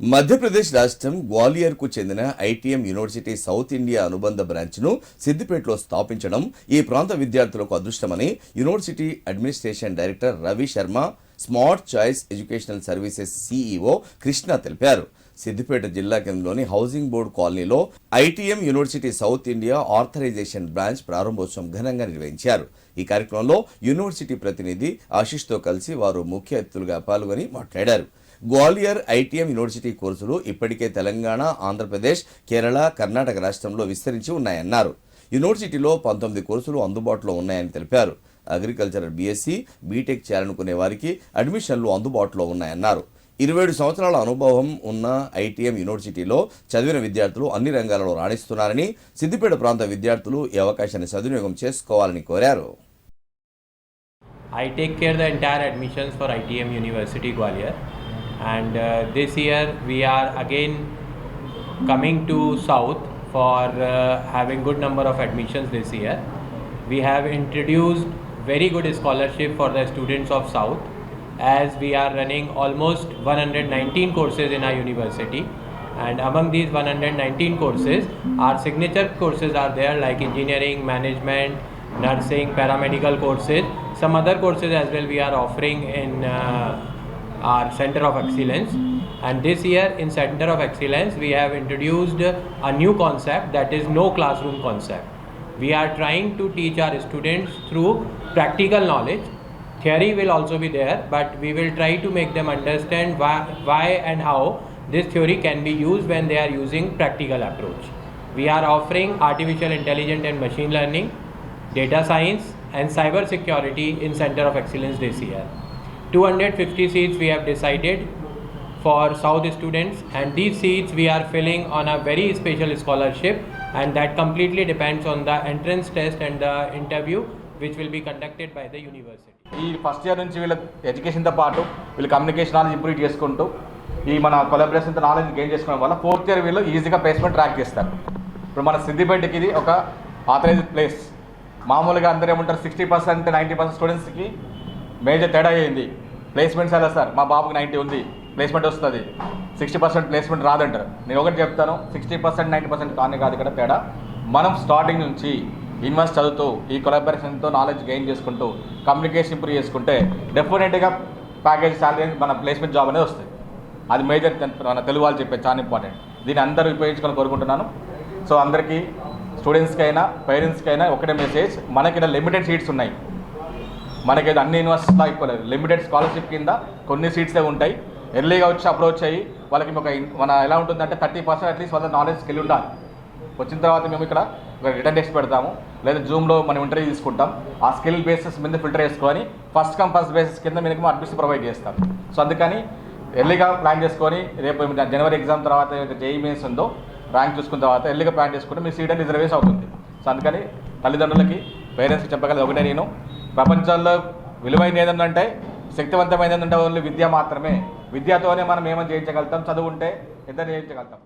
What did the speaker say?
మధ్యప్రదేశ్ రాష్ట్రం గ్వాలియర్కు చెందిన ITM university south India అనుబంధ బ్రాంచ్ను సిద్దిపేటలో స్థాపించడం ఈ ప్రాంత విద్యార్థులకు అదృష్టమని university administration director Ravi Sharma smart choice educational services CEO Krishna తెలిపారు. సిద్దిపేట జిల్లా కేంద్రంలోని హౌసింగ్ బోర్డు కాలనీలో ITM university South India authorization branch ప్రారంభోత్సవం ఘనంగా నిర్వహించారు. ఈ కార్యక్రమంలో యూనివర్సిటీ ప్రతినిధి ఆశిష్తో కలిసి వారు ముఖ్య అతిథులుగా పాల్గొని మాట్లాడారు. గ్వాలియర్ ఐటీఎం యూనివర్సిటీ కోర్సులు ఇప్పటికే తెలంగాణ ఆంధ్రప్రదేశ్ కేరళ కర్ణాటక రాష్ట్రంలో విస్తరించి ఉన్నాయన్నారు. యూనివర్సిటీలో పంతొమ్మిది కోర్సులు అందుబాటులో ఉన్నాయని తెలిపారు. అగ్రికల్చరల్ బీఎస్సీ బీటెక్ చేయాలనుకునే వారికి అడ్మిషన్లు అందుబాటులో ఉన్నాయన్నారు. ఇరవై ఏడు సంవత్సరాల అనుభవం ఉన్న ఐటీఎం యూనివర్సిటీలో చదివిన విద్యార్థులు అన్ని రంగాలలో రాణిస్తున్నారని సిద్దిపేట ప్రాంత విద్యార్థులు ఈ అవకాశాన్ని సద్వినియోగం చేసుకోవాలని కోరారు. I take care the entire admissions for ITM university Gwalior and uh, this year we are again coming to south for uh, having good number of admissions this year. We have introduced very good scholarship for the students of south as we are running almost 119 courses in our university. And among these 119 courses our signature courses are there like engineering management nursing paramedical courses. Some other courses as well we are offering in uh, our center of excellence. And this year in center of excellence we have introduced a new concept that is no classroom concept. We are trying to teach our students through practical knowledge. Theory will also be there but we will try to make them understand why, why and how this theory can be used when they are using practical approach. We are offering artificial intelligence and machine learning data science and cyber security in center of excellence this year 250 seats we have decided for south students and these seats we are filling on a very special scholarship and that completely depends on the entrance test and the interview which will be conducted by the university ఈ first year నుంచి వీళ్ళ ఎడ్యుకేషన్తో పాటు వీళ్ళు communication knowledge improve చేసుకుంటూ ఈ మన కొలాబరేషన్తో knowledge gain చేసుకోవడం వల్ల ఫోర్త్ ఇయర్ వీళ్ళు ఈజీగా ప్లేస్మెంట్ ట్రాక్ చేస్తారు ఇప్పుడు మన సిద్దిపేటకి ఇది ఒక ఆథరైజ్డ్ ప్లేస్ మామూలుగా అందరూ ఏమంటారు సిక్స్టీ పర్సెంట్ నైంటీ పర్సెంట్ స్టూడెంట్స్కి మేజర్ తేడా అయ్యింది ప్లేస్మెంట్స్ ఎలా సార్ మా బాబుకి నైంటీ ఉంది. ప్లేస్మెంట్ వస్తుంది. సిక్స్టీ పర్సెంట్ ప్లేస్మెంట్ రాదంటారు. నేను ఒకటి చెప్తాను సిక్స్టీ పర్సెంట్ నైంటీ పర్సెంట్ కానీ కాదు ఇక్కడ తేడా. మనం స్టార్టింగ్ నుంచి ఇన్వెస్ట్ చదువుతూ ఈ కొలాబరేషన్తో నాలెడ్జ్ గెయిన్ చేసుకుంటూ కమ్యూనికేషన్ ఇంప్రూవ్ చేసుకుంటే డెఫినెట్గా ప్యాకేజ్ శాలరీ మన ప్లేస్మెంట్ జాబ్ అనేది వస్తుంది. అది మేజర్ మన తెలుగు వాళ్ళు చెప్పే చాలా ఇంపార్టెంట్. దీన్ని అందరూ ఉపయోగించుకొని కోరుకుంటున్నాను. సో అందరికీ స్టూడెంట్స్కి అయినా పేరెంట్స్కి అయినా ఒకటే మెసేజ్ మనకి ఇక్కడ లిమిటెడ్ సీట్స్ ఉన్నాయి. మనకి అన్ని యూనివర్సిటీస్లో అయిపోలేదు లిమిటెడ్ స్కాలర్షిప్ కింద కొన్ని సీట్సే ఉంటాయి. ఎర్లీగా వచ్చి అప్రోచ్ అయ్యి వాళ్ళకి ఒక మన ఎలా ఉంటుందంటే థర్టీ పర్సెంట్ అట్లీస్ట్ వాళ్ళ నాలెడ్జ్ స్కిల్ ఉండాలి. వచ్చిన తర్వాత మేము ఇక్కడ ఒక రిటర్న్ టెస్ట్ పెడతాము. లేదా జూమ్లో మనం ఇంటర్వ్యూ తీసుకుంటాం. ఆ స్కిల్ బేసిస్ మీద ఫిల్టర్ చేసుకొని ఫస్ట్ కమ్ ఫస్ట్ బేసిస్ కింద మీకు అడ్మిషన్ ప్రొవైడ్ చేస్తాం సో అందుకని ఎర్లీగా ప్లాన్ చేసుకొని రేపు జనవరి ఎగ్జామ్ తర్వాత జేఈ మీన్స్ ఉందో ర్యాంక్ చూసుకున్న తర్వాత ఎర్లీగా ప్లాన్ చేసుకుంటే మీ సీట్ రిజర్వేషన్ అవుతుంది. సో అందుకని తల్లిదండ్రులకి పేరెంట్స్కి చెప్పగలదు ఒకటే నేను. ప్రపంచంలో విలువైన ఏదంటే శక్తివంతమైన ఏంటంటే ఓన్లీ విద్య మాత్రమే. విద్యతోనే మనం ఏమైనా చేయించగలుగుతాం చదువు ఉంటే ఇద్దరు చేయించగలుగుతాం